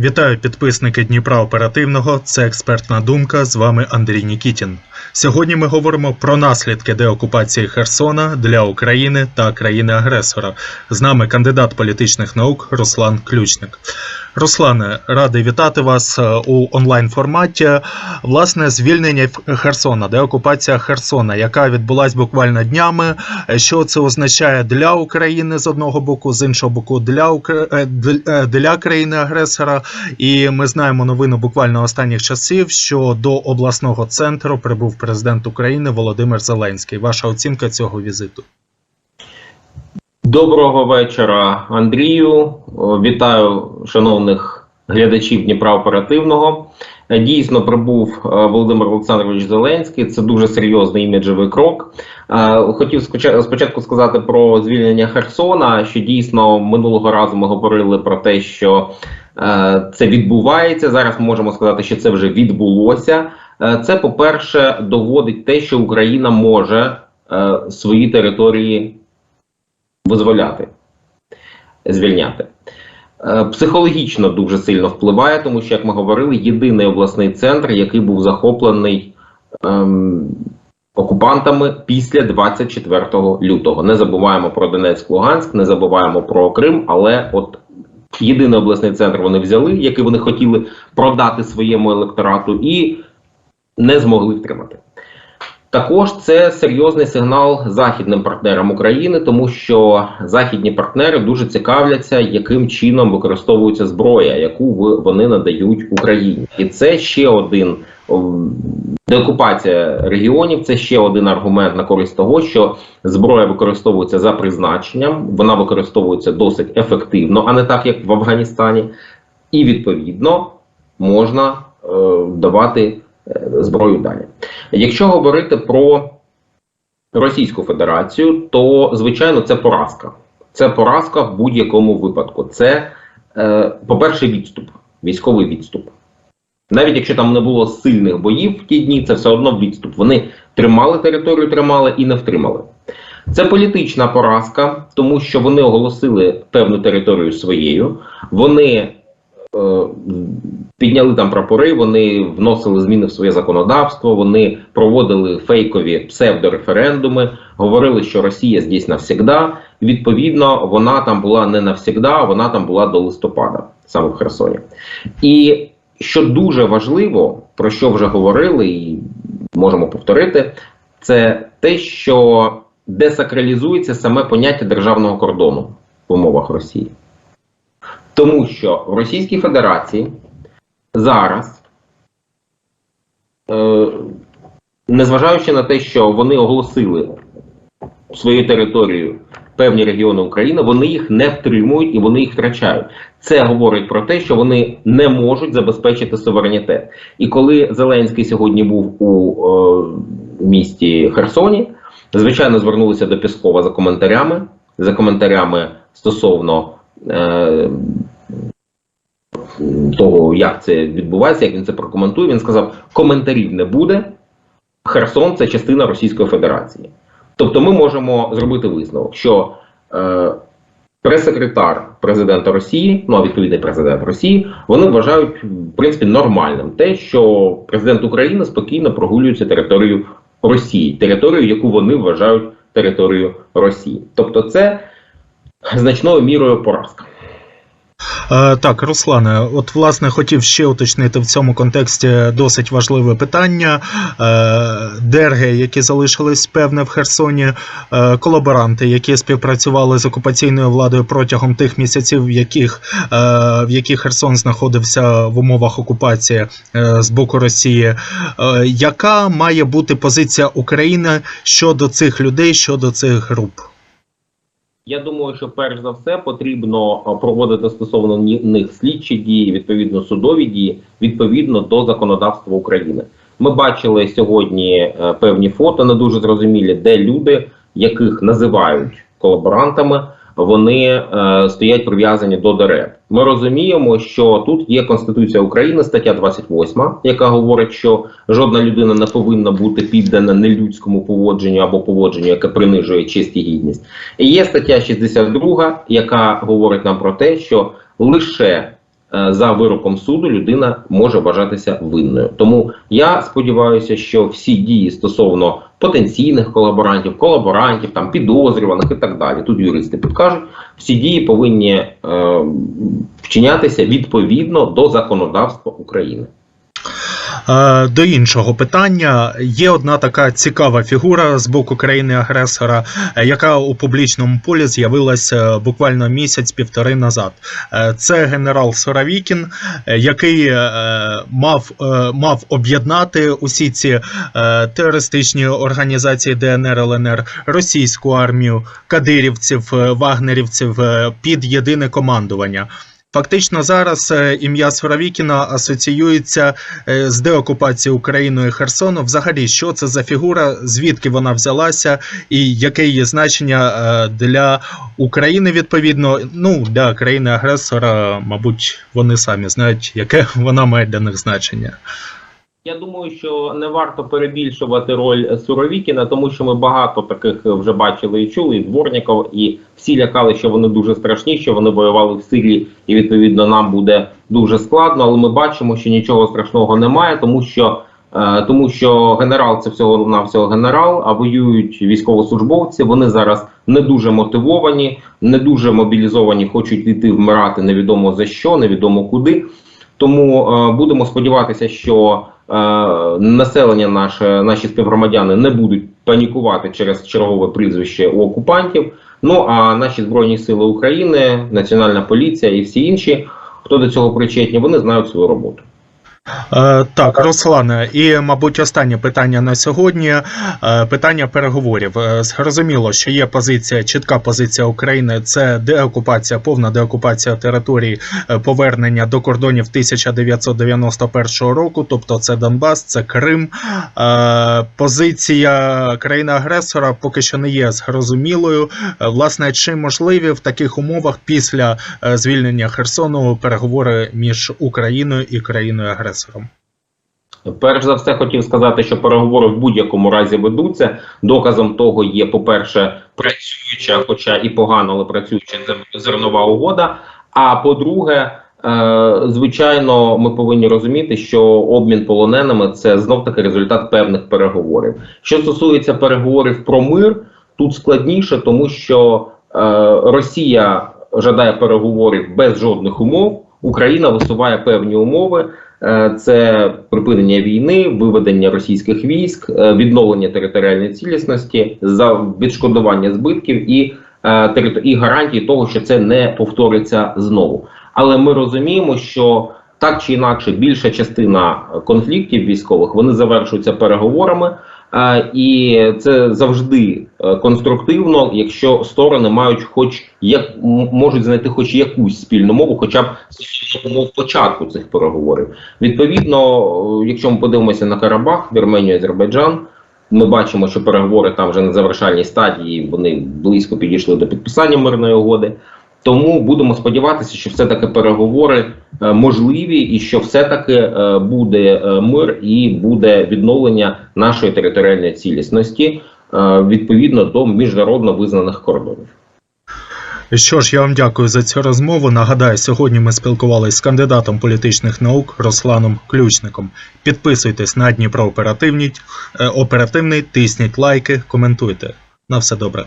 Вітаю підписники Дніпра Оперативного. Це експертна думка. З вами Андрій Нікітін. Сьогодні ми говоримо про наслідки деокупації Херсона для України та країни-агресора. З нами кандидат політичних наук Руслан Ключник. Руслане, радий вітати вас е, у онлайн форматі. Власне, звільнення Херсона, деокупація Херсона, яка відбулась буквально днями. Е, Що це означає для України з одного боку, з іншого боку, для е, для країни-агресора. І ми знаємо новину буквально останніх часів, що до обласного центру прибув президент України Володимир Зеленський. Ваша оцінка цього візиту? Доброго вечора, Андрію. Вітаю шановних глядачів Дніпра Оперативного. Е, Дійсно прибув е, Володимир Олександрович Зеленський. Це дуже серйозний іміджевий крок. Е, Хотів споча- спочатку сказати про звільнення Херсона. Що дійсно минулого разу ми говорили про те, що це відбувається. Зараз ми можемо сказати, що це вже відбулося. Це, по-перше, доводить те, що Україна може свої території визволяти, звільняти. Е, Психологічно дуже сильно впливає, тому що, як ми говорили, єдиний обласний центр, який був захоплений ем, окупантами після 24 лютого. Не забуваємо про Донецьк, Луганськ, не забуваємо про Крим, але от єдиний обласний центр вони взяли, який вони хотіли продати своєму електорату, і не змогли втримати. Також це серйозний сигнал західним партнерам України, тому що західні партнери дуже цікавляться, яким чином використовується зброя, яку вони надають Україні, і це ще один деокупація регіонів. Це ще один аргумент на користь того, що зброя використовується за призначенням, вона використовується досить ефективно, а не так як в Афганістані, і відповідно можна е, давати зброю далі. Якщо говорити про Російську Федерацію, то звичайно це поразка. Це поразка в будь-якому випадку. Це, е, по-перше, відступ, військовий відступ. Навіть якщо там не було сильних боїв в ті дні, це все одно відступ. Вони тримали територію, тримали і не втримали. Це політична поразка, тому що вони оголосили певну територію своєю. Вони е, підняли там прапори, вони вносили зміни в своє законодавство, вони проводили фейкові псевдореферендуми, говорили, що Росія здесь навсігда. Відповідно, вона там була не навсігда, вона там була до листопада, саме в Херсоні. І що дуже важливо, про що вже говорили, і можемо повторити, це те, що десакралізується саме поняття державного кордону в умовах Росії. Тому що в Російській Федерації зараз, е, незважаючи на те, що вони оголосили свою територію певні регіони України, вони їх не втримують і вони їх втрачають. Це говорить про те, що вони не можуть забезпечити суверенітет. І коли Зеленський сьогодні був у е, місті Херсоні, звичайно, звернулися до Піскова за коментарями, за коментарями стосовно. Е, того, як це відбувається, як він це прокоментує, він сказав: коментарів не буде. Херсон це частина Російської Федерації. Тобто, ми можемо зробити висновок, що е, прес-секретар президента Росії, ну а відповідний президент Росії, вони вважають в принципі нормальним те, що президент України спокійно прогулюється територією Росії, територію, яку вони вважають територією Росії. Тобто, це значною мірою поразка. Е, Так, Руслане, от власне хотів ще уточнити в цьому контексті досить важливе питання. Е, Дерги, які залишились певне в Херсоні, е, колаборанти, які співпрацювали з окупаційною владою протягом тих місяців, в яких, в яких Херсон знаходився в умовах окупації з боку Росії. Яка має бути позиція України щодо цих людей, щодо цих груп? Я думаю, що перш за все потрібно проводити стосовно них слідчі дії, відповідно судові дії, відповідно до законодавства України. Ми бачили сьогодні е, певні фото, не дуже зрозумілі, де люди, яких називають колаборантами, вони е, стоять прив'язані до дерев. Ми розуміємо, що тут є Конституція України, стаття 28, яка говорить, що жодна людина не повинна бути піддана нелюдському поводженню або поводженню, яке принижує честь і гідність. І є стаття 62, яка говорить нам про те, що лише за вироком суду людина може вважатися винною. Тому я сподіваюся, що всі дії стосовно потенційних колаборантів, колаборантів, там підозрюваних і так далі. Тут юристи підкажуть, всі дії повинні е, вчинятися відповідно до законодавства України. Е, До іншого питання є одна така цікава фігура з боку країни-агресора, е, яка у публічному полі з'явилася буквально місяць-півтори назад. Е, Це генерал Соравікін, е, який е, мав, е, мав об'єднати усі ці е, терористичні організації ДНР ЛНР, російську армію, кадирівців, е, вагнерівців е, під єдине командування. Фактично зараз е, ім'я Суровікіна асоціюється е, з деокупацією Україною Херсону. Взагалі, що це за фігура, звідки вона взялася, і яке її значення е, для України відповідно. Ну для країни-агресора, мабуть, вони самі знають, яке вона має для них значення. Я думаю, що не варто перебільшувати роль Суровікіна, тому що ми багато таких вже бачили і чули, і дворників, і всі лякали, що вони дуже страшні, що вони воювали в Сирії, і відповідно нам буде дуже складно. Але ми бачимо, що нічого страшного немає, тому що е, тому що генерал це всього навсього генерал, а воюють військовослужбовці. Вони зараз не дуже мотивовані, не дуже мобілізовані, хочуть йти вмирати невідомо за що, невідомо куди. Тому е, будемо сподіватися, що е, населення наше, наші співгромадяни не будуть панікувати через чергове прізвище у окупантів. Ну а наші збройні сили України, Національна поліція і всі інші, хто до цього причетні, вони знають свою роботу. Е, так, Руслане, і, мабуть, останнє питання на сьогодні. е, Питання переговорів. Е, Зрозуміло, що є позиція, чітка позиція України це деокупація, повна деокупація території, повернення до кордонів 1991 року, тобто це Донбас, це Крим. Позиція країни-агресора поки що не є зрозумілою. Власне, чи можливі в таких умовах після звільнення Херсону переговори між Україною і країною-агресором? Перш за все, хотів сказати, що переговори в будь-якому разі ведуться. Доказом того є, по-перше, працююча, хоча і погано, але працююча зер- зернова угода. А по-друге, е, звичайно, ми повинні розуміти, що обмін полоненими це знов таки результат певних переговорів. Що стосується переговорів про мир, тут складніше, тому що е, Росія жадає переговорів без жодних умов. Україна висуває певні умови. Е, Це припинення війни, виведення російських військ, е, відновлення територіальної цілісності, за відшкодування збитків і, е, і гарантії того, що це не повториться знову. Але ми розуміємо, що так чи інакше більша частина конфліктів військових вони завершуються переговорами. І це завжди е, конструктивно, якщо сторони мають, хоч як можуть знайти хоч якусь спільну мову, хоча б умов початку цих переговорів. Відповідно, е, якщо ми подивимося на Карабах, Вірменію, Азербайджан, ми бачимо, що переговори там вже на завершальній стадії вони близько підійшли до підписання мирної угоди. Тому будемо сподіватися, що все-таки переговори е, можливі, і що все-таки е, буде е, мир і буде відновлення нашої територіальної цілісності відповідно до міжнародно визнаних кордонів. Що ж, я вам дякую за цю розмову. Нагадаю, сьогодні ми спілкувалися з кандидатом політичних наук Русланом Ключником. Підписуйтесь на Дніпро оперативний, тисніть лайки, коментуйте. На все добре.